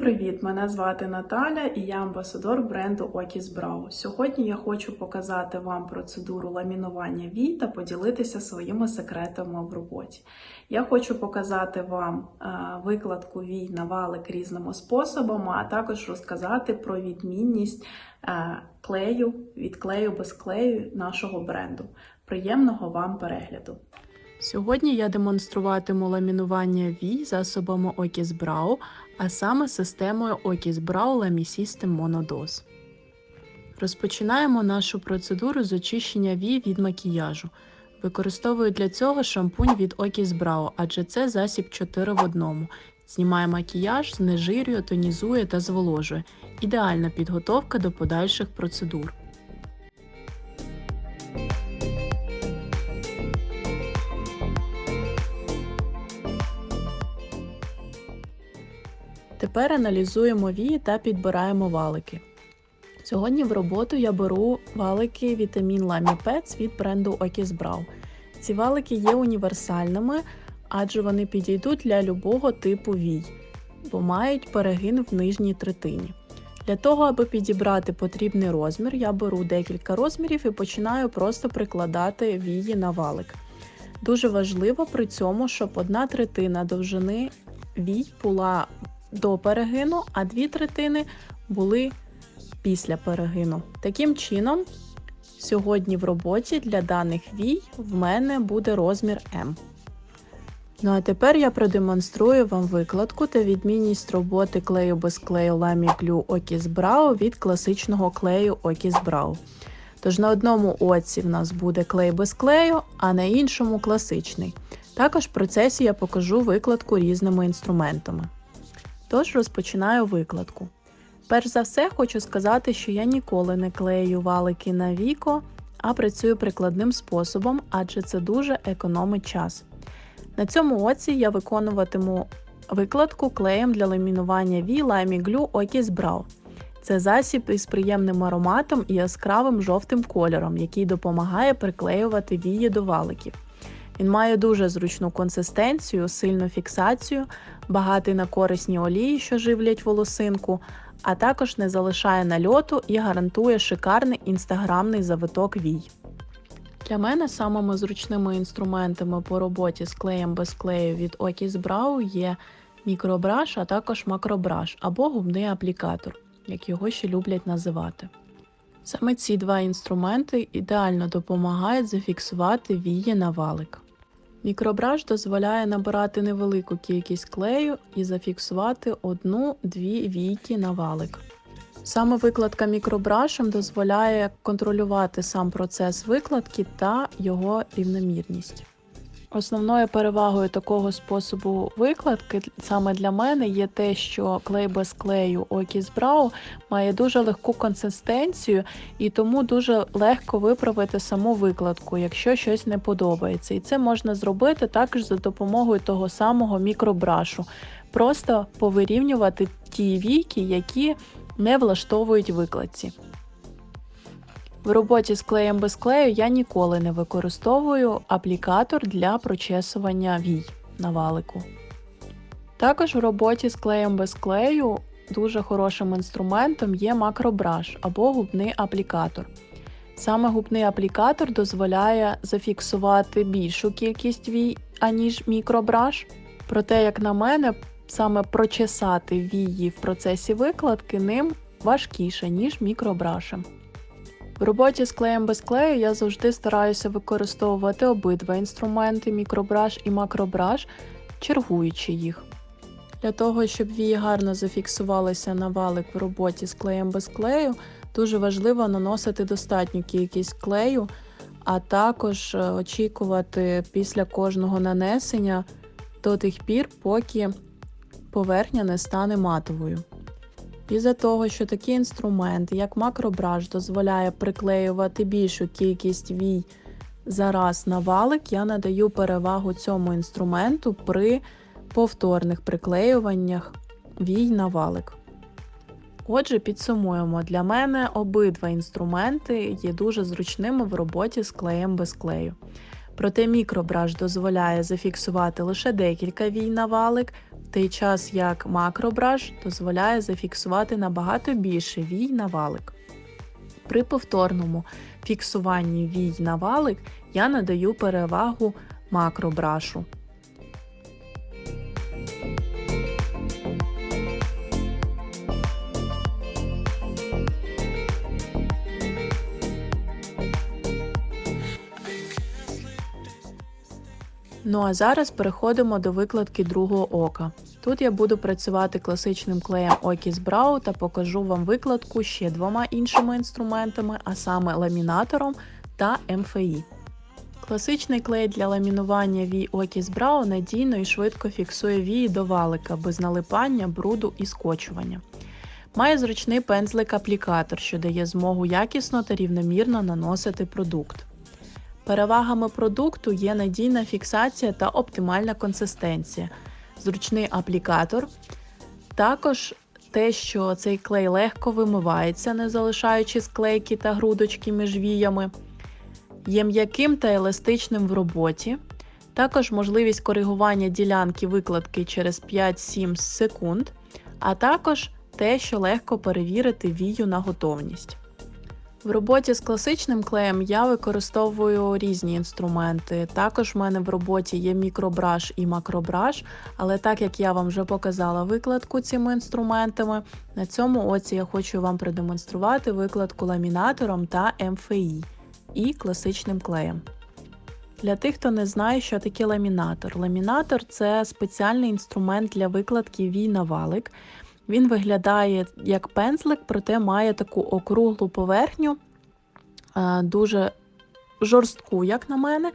привіт! Мене звати Наталя і я амбасадор бренду Otis Brow. Сьогодні я хочу показати вам процедуру ламінування вій та поділитися своїми секретами в роботі. Я хочу показати вам е, викладку вій на валик різними способами, а також розказати про відмінність е, клею від клею без клею нашого бренду. Приємного вам перегляду! Сьогодні я демонструватиму ламінування вій засобами Otis Brow, а саме системою Otis Brow Lamy System Monodos. Розпочинаємо нашу процедуру з очищення вій від макіяжу. Використовую для цього шампунь від Otis Brow, адже це засіб 4 в одному. Знімає макіяж, знежирює, тонізує та зволожує. Ідеальна підготовка до подальших процедур. Тепер аналізуємо вії та підбираємо валики. Сьогодні в роботу я беру валики Vitamin Lamy Pets від бренду Otis Brow. Ці валики є універсальними, адже вони підійдуть для любого типу вій, бо мають перегин в нижній третині. Для того, аби підібрати потрібний розмір, я беру декілька розмірів і починаю просто прикладати вії на валик. Дуже важливо при цьому, щоб одна третина довжини вій була до перегину, а дві третини були після перегину. Таким чином, сьогодні в роботі для даних вій в мене буде розмір М. Ну а тепер я продемонструю вам викладку та відмінність роботи клею без клею Lamy Glue Otis Brow від класичного клею Otis Brow. Тож на одному оці в нас буде клей без клею, а на іншому класичний. Також в процесі я покажу викладку різними інструментами. Тож розпочинаю викладку. Перш за все, хочу сказати, що я ніколи не клею валики на віко, а працюю прикладним способом, адже це дуже економить час. На цьому оці я виконуватиму викладку клеєм для ламінування вій Lamy Glue Otis Brow. Це засіб із приємним ароматом і яскравим жовтим кольором, який допомагає приклеювати вії до валиків. Він має дуже зручну консистенцію, сильну фіксацію, багатий на корисні олії, що живлять волосинку, а також не залишає нальоту і гарантує шикарний інстаграмний завиток вій. Для мене самими зручними інструментами по роботі з клеєм без клею від Otis Brow є мікробраш, а також макробраш або губний аплікатор, як його ще люблять називати. Саме ці два інструменти ідеально допомагають зафіксувати вії на валик. Мікробраш дозволяє набирати невелику кількість клею і зафіксувати одну-дві війки на валик. Саме викладка мікробрашем дозволяє контролювати сам процес викладки та його рівномірність. Основною перевагою такого способу викладки саме для мене є те, що клей без клею Otis Brow має дуже легку консистенцію і тому дуже легко виправити саму викладку, якщо щось не подобається. І це можна зробити також за допомогою того самого мікробрашу. Просто повирівнювати ті війки, які не влаштовують викладці. В роботі з клеєм без клею я ніколи не використовую аплікатор для прочесування вій на валику. Також в роботі з клеєм без клею дуже хорошим інструментом є макробраш або губний аплікатор. Саме губний аплікатор дозволяє зафіксувати більшу кількість вій, аніж мікробраш. Проте, як на мене, саме прочесати вії в процесі викладки ним важкіше, ніж мікробрашем. В роботі з клеєм без клею я завжди стараюся використовувати обидва інструменти мікробраш і макробраш, чергуючи їх. Для того, щоб вії гарно зафіксувалися на валик в роботі з клеєм без клею, дуже важливо наносити достатню кількість клею, а також е, очікувати після кожного нанесення до тих пір, поки поверхня не стане матовою. Із-за того, що такий інструмент, як макробраш, дозволяє приклеювати більшу кількість вій за раз на валик, я надаю перевагу цьому інструменту при повторних приклеюваннях вій на валик. Отже, підсумуємо, для мене обидва інструменти є дуже зручними в роботі з клеєм без клею. Проте мікробраш дозволяє зафіксувати лише декілька вій на валик, в той час як макробраш дозволяє зафіксувати набагато більше вій на валик. При повторному фіксуванні вій на валик я надаю перевагу макробрашу. Ну а зараз переходимо до викладки другого ока. Тут я буду працювати класичним клеєм Окіс Брау та покажу вам викладку ще двома іншими інструментами, а саме ламінатором та МФІ. Класичний клей для ламінування вій Окіс Брау надійно і швидко фіксує вії до валика без налипання, бруду і скочування. Має зручний пензлик-аплікатор, що дає змогу якісно та рівномірно наносити продукт. Перевагами продукту є надійна фіксація та оптимальна консистенція, зручний аплікатор. Також те, що цей клей легко вимивається, не залишаючи склейки та грудочки між віями, є м'яким та еластичним в роботі. Також можливість коригування ділянки викладки через 5-7 секунд, а також те, що легко перевірити вію на готовність. В роботі з класичним клеєм я використовую різні інструменти. Також в мене в роботі є мікробраш і макробраш, але так як я вам вже показала викладку цими інструментами, на цьому оці я хочу вам продемонструвати викладку ламінатором та МФІ і класичним клеєм. Для тих, хто не знає, що таке ламінатор. Ламінатор це спеціальний інструмент для викладки вій на валик. Він виглядає як пензлик, проте має таку округлу поверхню, дуже жорстку, як на мене.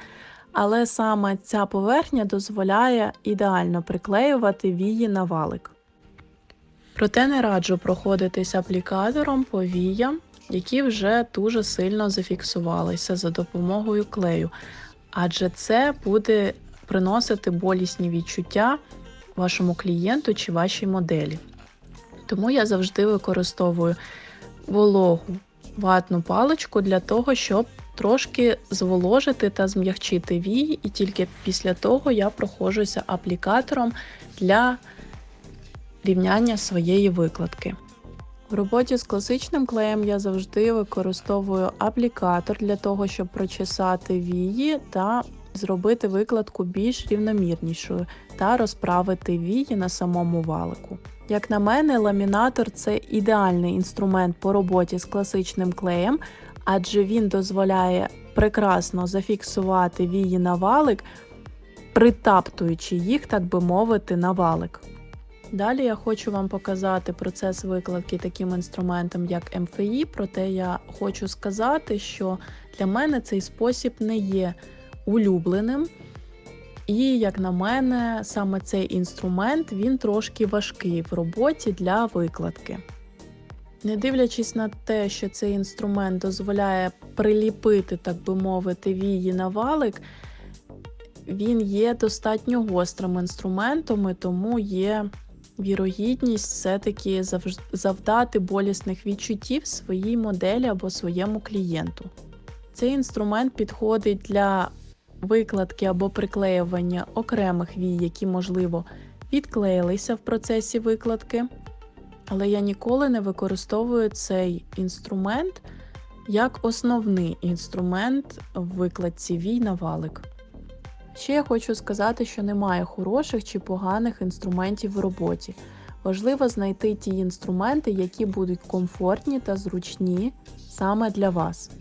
Але саме ця поверхня дозволяє ідеально приклеювати вії на валик. Проте не раджу проходитись аплікатором по віям, які вже дуже сильно зафіксувалися за допомогою клею, адже це буде приносити болісні відчуття вашому клієнту чи вашій моделі. Тому я завжди використовую вологу ватну паличку для того, щоб трошки зволожити та зм'ягчити вії, і тільки після того я проходжуся аплікатором для рівняння своєї викладки. В роботі з класичним клеєм я завжди використовую аплікатор для того, щоб прочесати вії та зробити викладку більш рівномірнішою та розправити вії на самому валику. Як на мене, ламінатор це ідеальний інструмент по роботі з класичним клеєм, адже він дозволяє прекрасно зафіксувати вії на валик, притаптуючи їх, так би мовити, на валик. Далі я хочу вам показати процес викладки таким інструментом, як МФІ, проте я хочу сказати, що для мене цей спосіб не є улюбленим. І, як на мене, саме цей інструмент він трошки важкий в роботі для викладки. Не дивлячись на те, що цей інструмент дозволяє приліпити, так би мовити, вії на валик, він є достатньо гострим інструментом, і тому є вірогідність все-таки завдати болісних відчуттів своїй моделі або своєму клієнту. Цей інструмент підходить для викладки або приклеювання окремих вій, які, можливо, відклеїлися в процесі викладки. Але я ніколи не використовую цей інструмент як основний інструмент в викладці вій на валик. Ще я хочу сказати, що немає хороших чи поганих інструментів в роботі. Важливо знайти ті інструменти, які будуть комфортні та зручні саме для вас.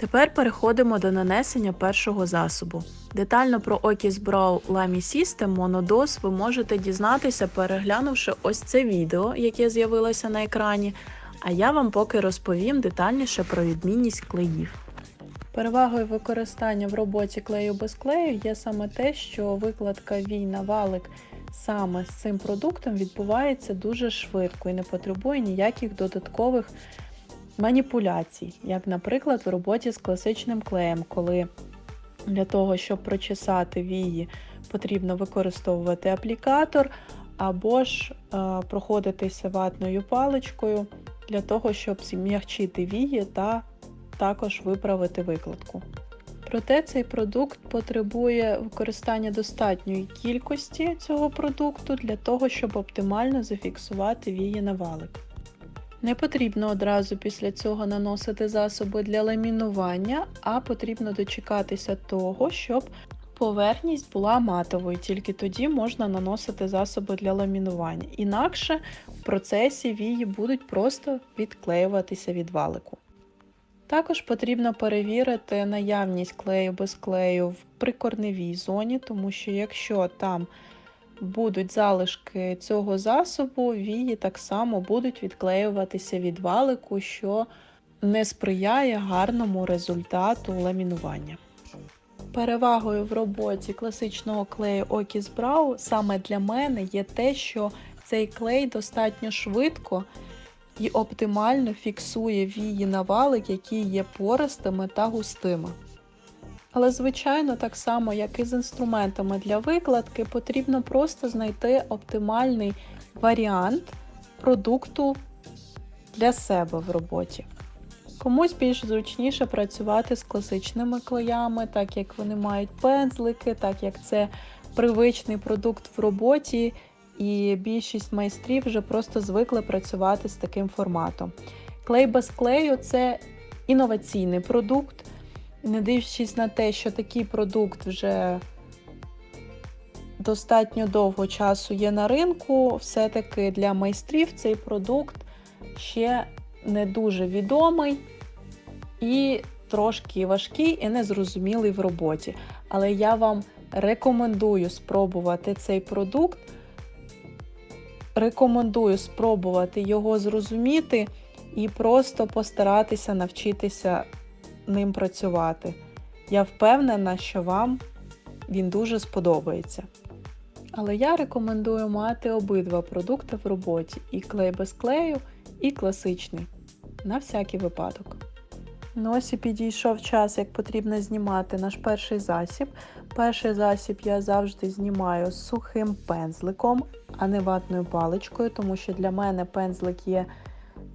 Тепер переходимо до нанесення першого засобу. Детально про Okis Brow Lamy System Monodos ви можете дізнатися, переглянувши ось це відео, яке з'явилося на екрані, а я вам поки розповім детальніше про відмінність клеїв. Перевагою використання в роботі клею без клею є саме те, що викладка вій на валик саме з цим продуктом відбувається дуже швидко і не потребує ніяких додаткових маніпуляцій, як, наприклад, в роботі з класичним клеєм, коли для того, щоб прочесати вії, потрібно використовувати аплікатор або ж е, проходитися ватною паличкою для того, щоб зм'ягчити вії та також виправити викладку. Проте цей продукт потребує використання достатньої кількості цього продукту для того, щоб оптимально зафіксувати вії на валик. Не потрібно одразу після цього наносити засоби для ламінування, а потрібно дочекатися того, щоб поверхність була матовою, тільки тоді можна наносити засоби для ламінування. Інакше в процесі вії будуть просто відклеюватися від валику. Також потрібно перевірити наявність клею без клею в прикорневій зоні, тому що якщо там будуть залишки цього засобу, вії так само будуть відклеюватися від валику, що не сприяє гарному результату ламінування. Перевагою в роботі класичного клею Okis Brow саме для мене є те, що цей клей достатньо швидко і оптимально фіксує вії на валик, які є пористими та густими. Але, звичайно, так само, як і з інструментами для викладки, потрібно просто знайти оптимальний варіант продукту для себе в роботі. Комусь більш зручніше працювати з класичними клеями, так як вони мають пензлики, так як це привичний продукт в роботі, і більшість майстрів вже просто звикли працювати з таким форматом. Клей без клею це інноваційний продукт. Не дивлячись на те, що такий продукт вже достатньо довго часу є на ринку, все-таки для майстрів цей продукт ще не дуже відомий і трошки важкий і незрозумілий в роботі. Але я вам рекомендую спробувати цей продукт. Рекомендую спробувати його зрозуміти і просто постаратися навчитися ним працювати. Я впевнена, що вам він дуже сподобається. Але я рекомендую мати обидва продукти в роботі: і клей без клею, і класичний. На всякий випадок. Ну ось і підійшов час, як потрібно знімати наш перший засіб. Перший засіб я завжди знімаю з сухим пензликом, а не ватною паличкою, тому що для мене пензлик є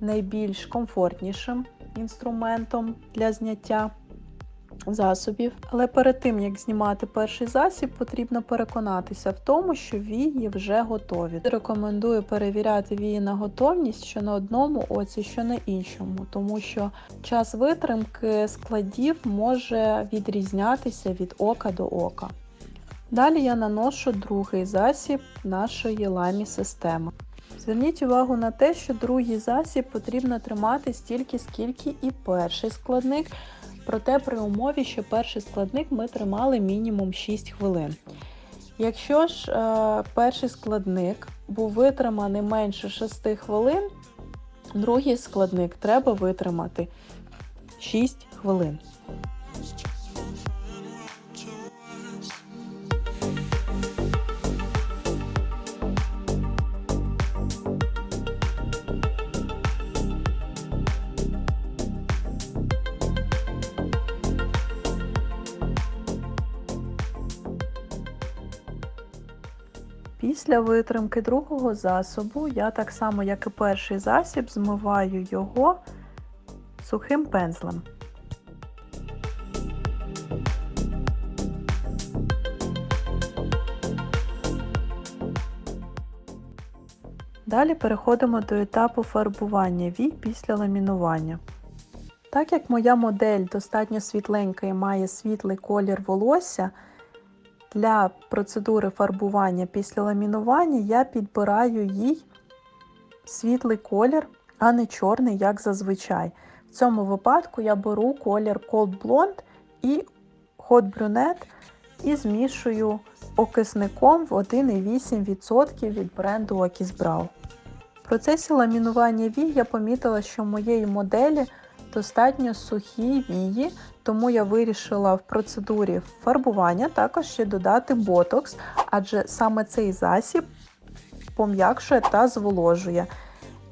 найбільш комфортнішим інструментом для зняття засобів. Але перед тим, як знімати перший засіб, потрібно переконатися в тому, що вії вже готові. Рекомендую перевіряти вії на готовність що на одному оці, що на іншому, тому що час витримки складів може відрізнятися від ока до ока. Далі я наношу другий засіб нашої ламі системи. Зверніть увагу на те, що другий засіб потрібно тримати стільки, скільки і перший складник. Проте при умові, що перший складник ми тримали мінімум 6 хвилин. Якщо ж е, перший складник був витриманий менше 6 хвилин, другий складник треба витримати 6 хвилин. Після витримки другого засобу я так само, як і перший засіб, змиваю його сухим пензлем. Далі переходимо до етапу фарбування вій після ламінування. Так як моя модель достатньо світленька і має світлий колір волосся, для процедури фарбування після ламінування я підбираю їй світлий колір, а не чорний, як зазвичай. В цьому випадку я беру колір Cold Blonde і Hot Brunette і змішую окисником в 1,8% від бренду Brow. В процесі ламінування вій я помітила, що в моєї моделі достатньо сухі вії, тому я вирішила в процедурі фарбування також ще додати ботокс, адже саме цей засіб пом'якшує та зволожує,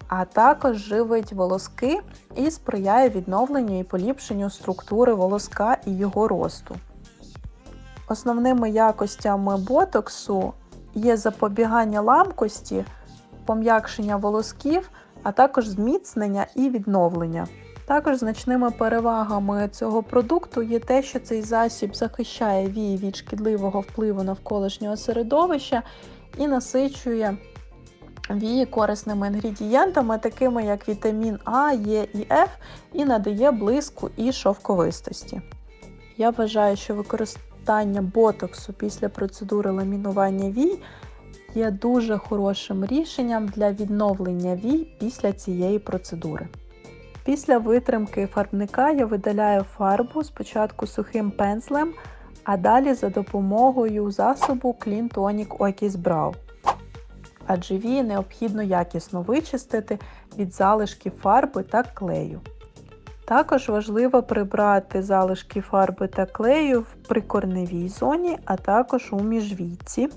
а також живить волоски і сприяє відновленню і поліпшенню структури волоска і його росту. Основними якостями ботоксу є запобігання ламкості, пом'якшення волосків, а також зміцнення і відновлення. Також значними перевагами цього продукту є те, що цей засіб захищає вії від шкідливого впливу навколишнього середовища і насичує вії корисними інгредієнтами, такими як вітамін А, Е і Ф, і надає блиску і шовковистості. Я вважаю, що використання ботоксу після процедури ламінування вій є дуже хорошим рішенням для відновлення вій після цієї процедури. Після витримки фарбника я видаляю фарбу спочатку сухим пензлем, а далі за допомогою засобу Clean Tonic Okis Brow. Адже вії необхідно якісно вичистити від залишків фарби та клею. Також важливо прибрати залишки фарби та клею в прикорневій зоні, а також у міжвійці.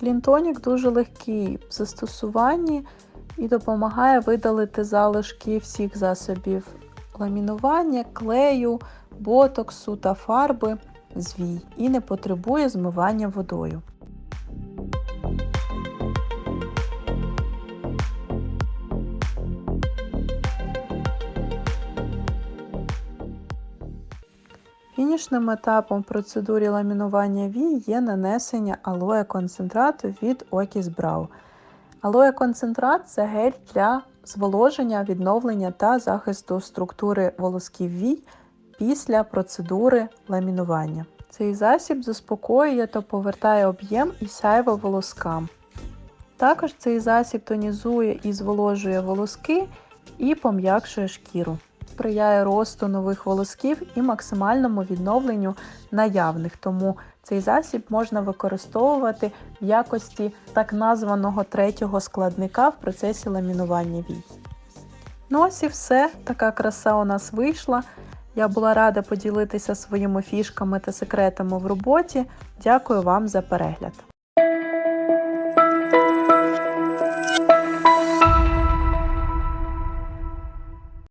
Клінтонік дуже легкий в застосуванні і допомагає видалити залишки всіх засобів ламінування, клею, ботоксу та фарби з вій і не потребує змивання водою. Фінішним етапом процедурі ламінування вій є нанесення алоє концентрату від Okis Brow. Алоє концентрат це гель для зволоження, відновлення та захисту структури волосків вій після процедури ламінування. Цей засіб заспокоює та повертає об'єм і сяйво волоскам. Також цей засіб тонізує і зволожує волоски і пом'якшує шкіру сприяє росту нових волосків і максимальному відновленню наявних, тому цей засіб можна використовувати в якості так названого третього складника в процесі ламінування вій. Ну ось і все, така краса у нас вийшла. Я була рада поділитися своїми фішками та секретами в роботі. Дякую вам за перегляд!